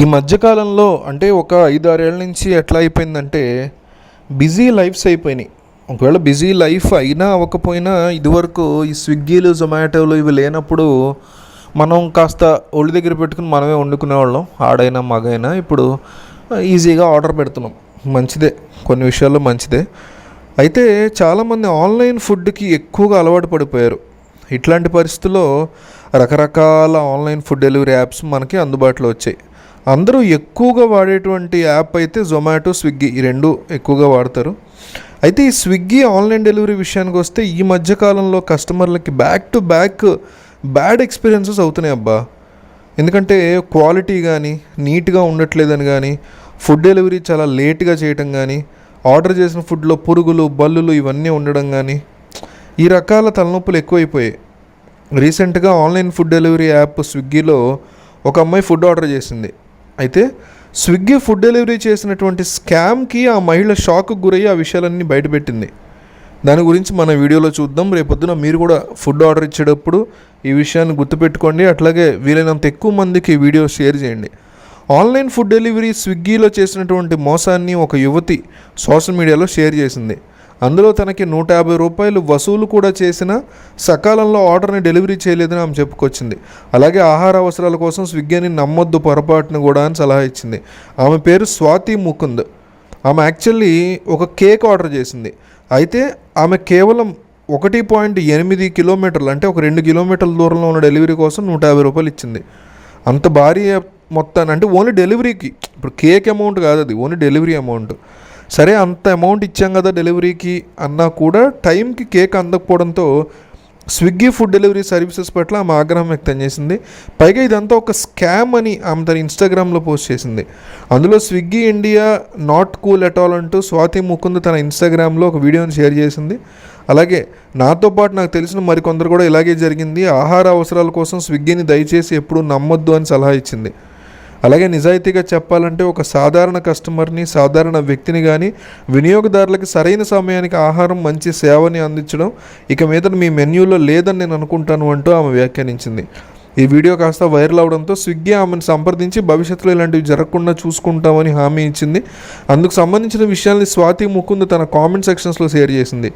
ఈ మధ్యకాలంలో అంటే ఒక ఐదారేళ్ళ నుంచి ఎట్లా అయిపోయిందంటే బిజీ లైఫ్స్ అయిపోయినాయి. ఒకవేళ బిజీ లైఫ్ అయినా అవ్వకపోయినా ఇదివరకు ఈ స్విగ్గీలు జొమాటోలు ఇవి లేనప్పుడు మనం కాస్త ఒళ్ళు దగ్గర పెట్టుకుని మనమే వండుకునేవాళ్ళం. ఆడైనా మగైనా ఇప్పుడు ఈజీగా ఆర్డర్ పెడుతున్నాం. మంచిదే. కొన్ని విషయాల్లో మంచిదే. అయితే చాలామంది ఆన్లైన్ ఫుడ్కి ఎక్కువగా అలవాటు పడిపోయారు. ఇట్లాంటి పరిస్థితుల్లో రకరకాల ఆన్లైన్ ఫుడ్ డెలివరీ యాప్స్ మనకి అందుబాటులో వచ్చాయి. అందరూ ఎక్కువగా వాడేటువంటి యాప్ అయితే జొమాటో స్విగ్గీ ఈ రెండు ఎక్కువగా వాడతారు. అయితే ఈ స్విగ్గీ ఆన్లైన్ డెలివరీ విషయానికి వస్తే ఈ మధ్య కాలంలో కస్టమర్లకి back to back bad experiences అవుతున్నాయి అబ్బా. ఎందుకంటే క్వాలిటీ కానీ నీట్గా ఉండట్లేదని కానీ ఫుడ్ డెలివరీ చాలా లేట్గా చేయటం కానీ ఆర్డర్ చేసిన ఫుడ్లో పురుగులు బల్లులు ఇవన్నీ ఉండడం కానీ ఈ రకాల తలనొప్పులు ఎక్కువైపోయాయి. రీసెంట్గా ఆన్లైన్ ఫుడ్ డెలివరీ యాప్ స్విగ్గీలో ఒక అమ్మాయి ఫుడ్ ఆర్డర్ చేసింది. అయితే స్విగ్గీ ఫుడ్ డెలివరీ చేసినటువంటి స్కామ్కి ఆ మహిళ షాక్కు గురయ్యి ఆ విషయాలన్నీ బయటపెట్టింది. దాని గురించి మన వీడియోలో చూద్దాం. రేపొద్దున మీరు కూడా ఫుడ్ ఆర్డర్ ఇచ్చేటప్పుడు ఈ విషయాన్ని గుర్తుపెట్టుకోండి. అట్లాగే వీలైనంత ఎక్కువ మందికి ఈ వీడియో షేర్ చేయండి. ఆన్లైన్ ఫుడ్ డెలివరీ స్విగ్గీలో చేసినటువంటి మోసాన్ని ఒక యువతి సోషల్ మీడియాలో షేర్ చేసింది. అందులో తనకి నూట యాభై రూపాయలు వసూలు కూడా చేసిన సకాలంలో ఆర్డర్ని డెలివరీ చేయలేదని ఆమె చెప్పుకొచ్చింది. అలాగే ఆహార అవసరాల కోసం స్విగ్గీని నమ్మొద్దు పొరపాటును కూడా అని సలహా ఇచ్చింది. ఆమె పేరు స్వాతి ముకుంద్. ఆమె యాక్చువల్లీ ఒక కేక్ ఆర్డర్ చేసింది. అయితే ఆమె కేవలం ఒకటి పాయింట్ ఎనిమిది కిలోమీటర్లు అంటే ఒక రెండు కిలోమీటర్ల దూరంలో ఉన్న డెలివరీ కోసం నూట యాభై రూపాయలు ఇచ్చింది. అంత భారీ మొత్తాన్ని అంటే ఓన్లీ డెలివరీకి ఇప్పుడు కేక్ అమౌంట్ కాదు అది ఓన్లీ డెలివరీ అమౌంట్. సరే అంత అమౌంట్ ఇచ్చాం కదా డెలివరీకి అన్నా కూడా టైంకి కేక్ అందకపోవడంతో స్విగ్గీ ఫుడ్ డెలివరీ సర్వీసెస్ పట్ల ఆమె ఆగ్రహం వ్యక్తం చేసింది. పైగా ఇదంతా ఒక స్కామ్ అని ఆమె తన ఇన్స్టాగ్రామ్లో పోస్ట్ చేసింది. అందులో Swiggy India not cool at all అంటూ స్వాతి ముకుంద్ తన ఇన్స్టాగ్రామ్లో ఒక వీడియోని షేర్ చేసింది. అలాగే నాతో పాటు నాకు తెలిసిన మరికొందరు కూడా ఇలాగే జరిగింది. ఆహార అవసరాల కోసం స్విగ్గీని దయచేసి ఎప్పుడూ నమ్మొద్దు అని సలహా ఇచ్చింది. అలాగే నిజాయితీగా చెప్పాలంటే ఒక సాధారణ కస్టమర్ని సాధారణ వ్యక్తిని కానీ వినియోగదారులకి సరైన సమయానికి ఆహారం మంచి సేవని అందించడం ఇక మీద మీ మెన్యూలో లేదని నేను అనుకుంటాను అంటూ ఆమె వ్యాఖ్యానించింది. ఈ వీడియో కాస్త వైరల్ అవడంతో స్విగ్గీ ఆమెను సంప్రదించి భవిష్యత్తులో ఇలాంటివి జరగకుండా చూసుకుంటామని హామీ ఇచ్చింది. అందుకు సంబంధించిన విషయాల్ని స్వాతి ముకుంద్ తన కామెంట్ సెక్షన్స్లో షేర్ చేసింది.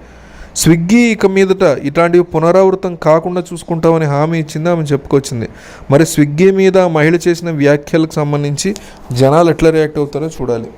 స్విగ్గీ ఇక మీదట ఇట్లాంటివి పునరావృతం కాకుండా చూసుకుంటామని హామీ ఇచ్చింది ఆమె చెప్పుకొచ్చింది. మరి స్విగ్గీ మీద ఆ మహిళ చేసిన వ్యాఖ్యలకు సంబంధించి జనాలు ఎట్లా రియాక్ట్ అవుతారో చూడాలి.